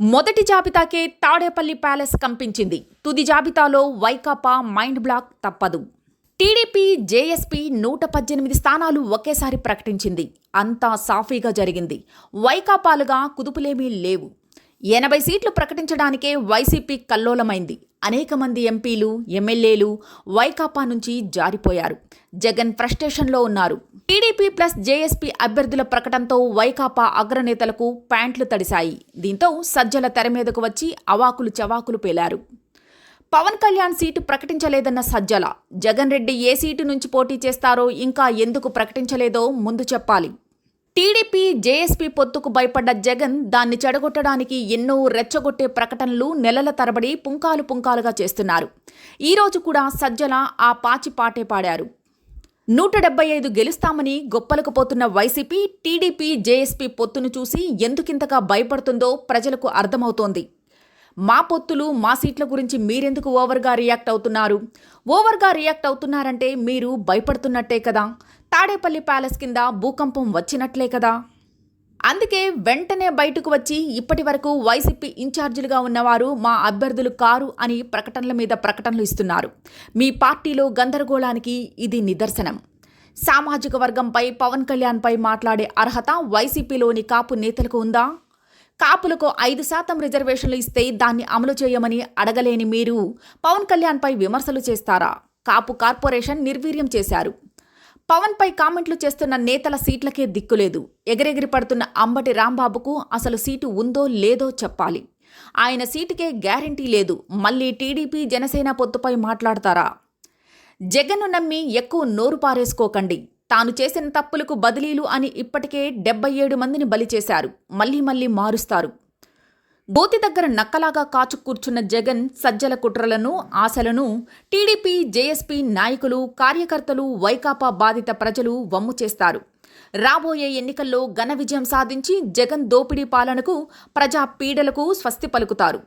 మొదటి జాబితాకే తాడేపల్లి ప్యాలెస్ కంపించింది. తుది జాబితాలో వైకాపా మైండ్ బ్లాక్ తప్పదు. టీడీపీ జేఎస్పీ నూట పద్దెనిమిది స్థానాలు ఒకేసారి ప్రకటించింది. అంతా సాఫీగా జరిగింది. వైకాపాలుగా కుదుపులేమీ లేవు. ఎనభై సీట్లు ప్రకటించడానికే వైసీపీ కల్లోలమైంది. అనేక మంది ఎంపీలు ఎమ్మెల్యేలు వైకాపా నుంచి జారిపోయారు. జగన్ ఫ్రస్ట్రేషన్లో ఉన్నారు. టీడీపీ ప్లస్ జేఎస్పీ అభ్యర్థుల ప్రకటనతో వైకాపా అగ్రనేతలకు ప్యాంట్లు తడిశాయి. దీంతో సజ్జల తెర మీదకు వచ్చి అవాకులు చవాకులు పేలారు. పవన్ కళ్యాణ్ సీటు ప్రకటించలేదన్న సజ్జల. జగన్ రెడ్డి ఏ సీటు నుంచి పోటీ చేస్తారో ఇంకా ఎందుకు ప్రకటించలేదో ముందు చెప్పాలి. టీడీపీ జేఎస్పీ పొత్తుకు భయపడ్డ జగన్ దాన్ని చెడగొట్టడానికి ఎన్నో రెచ్చగొట్టే ప్రకటనలు నెలల తరబడి పుంకాలు పుంకాలుగా చేస్తున్నారు. ఈరోజు కూడా సజ్జల ఆ పాచి పాటే పాడారు. నూట డెబ్బై ఐదు గెలుస్తామని గొప్పలకు పోతున్న వైసీపీ టీడీపీ జేఎస్పీ పొత్తును చూసి ఎందుకింతగా భయపడుతుందో ప్రజలకు అర్థమవుతోంది. మా పొత్తులు మా సీట్ల గురించి మీరెందుకు ఓవర్గా రియాక్ట్ అవుతున్నారు? ఓవర్గా రియాక్ట్ అవుతున్నారంటే మీరు భయపడుతున్నట్టే కదా. తాడేపల్లి ప్యాలెస్ కింద భూకంపం వచ్చినట్లే కదా. అందుకే వెంటనే బయటకు వచ్చి ఇప్పటి వరకు వైసీపీ ఇన్ఛార్జీలుగా ఉన్నవారు మా అభ్యర్థులు కారు అని ప్రకటనల మీద ప్రకటనలు ఇస్తున్నారు. మీ పార్టీలో గందరగోళానికి ఇది నిదర్శనం. సామాజిక వర్గంపై పవన్ కళ్యాణ్పై మాట్లాడే అర్హత వైసీపీలోని కాపు నేతలకు ఉందా? కాపులకు ఐదు శాతం రిజర్వేషన్లు ఇస్తే దాన్ని అమలు చేయమని అడగలేని మీరు పవన్ కళ్యాణ్పై విమర్శలు చేస్తారా? కాపు కార్పొరేషన్ నిర్వీర్యం చేశారు. పవన్పై కామెంట్లు చేస్తున్న నేతల సీట్లకే దిక్కులేదు. ఎగిరెగిరి పడుతున్న అంబటి రాంబాబుకు అసలు సీటు ఉందో లేదో చెప్పాలి. ఆయన సీటుకే గ్యారంటీ లేదు. మళ్ళీ టీడీపీ జనసేన పొత్తుపై మాట్లాడతారా? జగన్ను నమ్మి ఎక్కువ నోరు పారేసుకోకండి. తాను చేసిన తప్పులకు బదిలీలు అని ఇప్పటికే డెబ్బై ఏడు మందిని బలి చేశారు. మళ్ళీ మళ్ళీ మారుస్తారు. బోతి దగ్గర నక్కలాగా కాచు కూర్చున్న జగన్ సజ్జల కుట్రలను ఆశలను టీడీపీ జేఎస్పీ నాయకులు కార్యకర్తలు వైకాపా బాధిత ప్రజలు వమ్ము చేస్తారు. రాబోయే ఎన్నికల్లో ఘన విజయం సాధించి జగన్ దోపిడీ పాలనకు ప్రజా పీడలకు స్వస్తి పలుకుతారు.